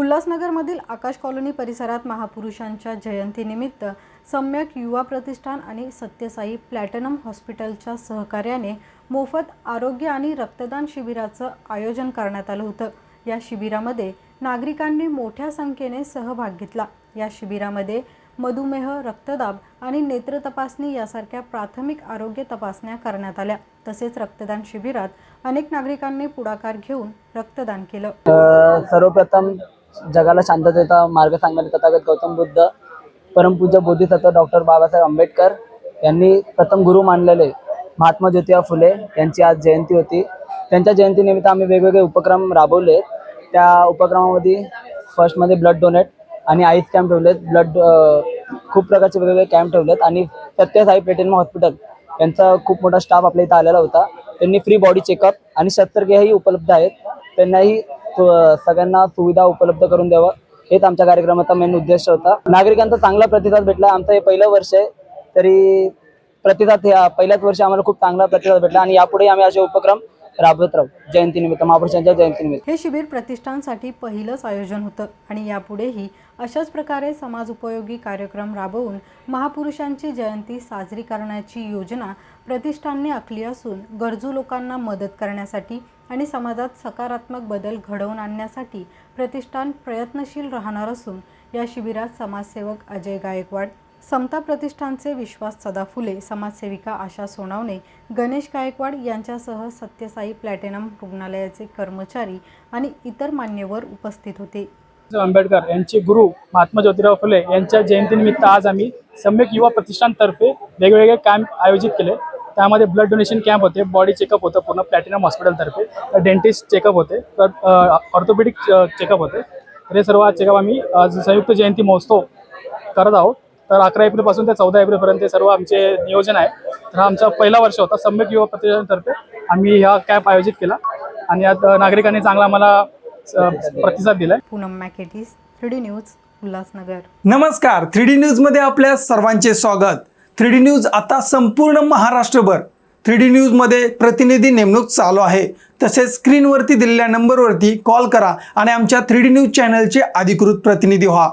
उल्हासनगरमधील आकाश colony परिसरात महापुरुषांच्या जयंतीनिमित्त सम्यक युवा प्रतिष्ठान आणि सत्यसाई प्लॅटिनम हॉस्पिटलच्या सहकार्याने मोफत आरोग्य आणि रक्तदान शिबिराचं आयोजन करण्यात आलं होतं. या शिबिरामध्ये नागरिकांनी मोठ्या संख्येने सहभाग घेतला. या शिबिरामध्ये मधुमेह रक्तदाब आणि नेत्र तपासणी यासारख्या प्राथमिक आरोग्य तपासण्या करण्यात आल्या. तसेच रक्तदान शिबिरात अनेक नागरिकांनी पुढाकार घेऊन रक्तदान केलं. सर्वप्रथम जगाला शांततेचा मार्ग सांगणारे तथागत गौतम बुद्ध परमपूज्य बोधिसत्व डॉक्टर बाबासाहेब आंबेडकर यांनी प्रथम गुरु मानलेले महात्मा ज्योतिबा फुले यांची आज जयंती होती. त्यांच्या जयंतीनिमित्त आम्ही वेगवेगळे उपक्रम राबवले. त्या उपक्रमामध्ये फर्स्टमध्ये ब्लड डोनेट आणि आईस कॅम्प ठेवलेत. ब्लड खूप प्रकारचे वेगवेगळे कॅम्प ठेवलेत आणि सत्यसाई पेटेन हॉस्पिटल यांचा खूप मोठा स्टाफ आपल्या इथं आलेला होता. त्यांनी फ्री बॉडी चेकअप आणि शस्त्रक्रियाही उपलब्ध आहेत. त्यांनाही सगळ्यांना सुविधा उपलब्ध करून द्यावं. हेच आमच्या कार्यक्रमाचा मेन उद्देश होता. नागरिकांचा चांगला प्रतिसाद भेटला. आमचं हे पहिलं वर्ष आहे. तरी प्रतिसाद ह्या पहिल्याच वर्षी आम्हाला खूप चांगला प्रतिसाद भेटला आणि यापुढे आम्ही असे उपक्रम राबवत राहू. जयंतीनिमित्त महापुरुषांच्या जयंतीनिमित्त. हे शिबिर प्रतिष्ठानसाठी पहिलंच आयोजन होतं आणि यापुढेही अशाच प्रकारे समाज उपयोगी कार्यक्रम राबवून महापुरुषांची जयंती साजरी करण्याची योजना प्रतिष्ठानने आखली असून गरजू लोकांना मदत करण्यासाठी आणि समाजात सकारात्मक बदल घडवून आणण्यासाठी प्रतिष्ठान प्रयत्नशील राहणार असून या शिबिरात समाजसेवक अजय गायकवाड समता प्रतिष्ठानचे विश्वास सदाफुले समाजसेविका आशा सोनावणे गणेश गायकवाड यांच्यासह सत्यसाई प्लॅटिनम रुग्णालयाचे कर्मचारी आणि इतर मान्यवर उपस्थित होते. आंबेडकर यांचे गुरु महात्मा ज्योतिराव फुले यांच्या जयंतीनिमित्त आज आम्ही सम्यक युवा प्रतिष्ठानतर्फे वेगवेगळे कॅम्प आयोजित केले. त्यामध्ये ब्लड डोनेशन कॅम्प होते बॉडी चेकअप होतं पूर्ण प्लॅटिनम हॉस्पिटलतर्फे डेंटिस्ट चेकअप होते तर ऑर्थोपेडिक चेकअप होते. हे सर्व चेकअप आम्ही संयुक्त जयंती महोत्सव करत आहोत. तर अकरा एप्रिलपासून ते चौदा एप्रिलपर्यंत हे सर्व आमचे नियोजन आहे. तर हा आमचा पहिला वर्ष होता सम्यक युवा प्रतिष्ठानतर्फे आम्ही हा कॅम्प आयोजित केला. आणि यात नागरिकांनी चांगला आम्हाला प्रतिसाद दिला पूनम मॅकेटीस थ्री डी न्यूज उल्हासनगर. नमस्कार. थ्री डी न्यूजमध्ये आपल्या सर्वांचे स्वागत. थ्री डी न्यूज आता संपूर्ण महाराष्ट्रभर. थ्री डी न्यूजमध्ये प्रतिनिधी नेमणूक चालू आहे. तसेच स्क्रीनवरती दिलेल्या नंबरवरती कॉल करा आणि आमच्या थ्री डी न्यूज चॅनलचे अधिकृत प्रतिनिधी व्हा.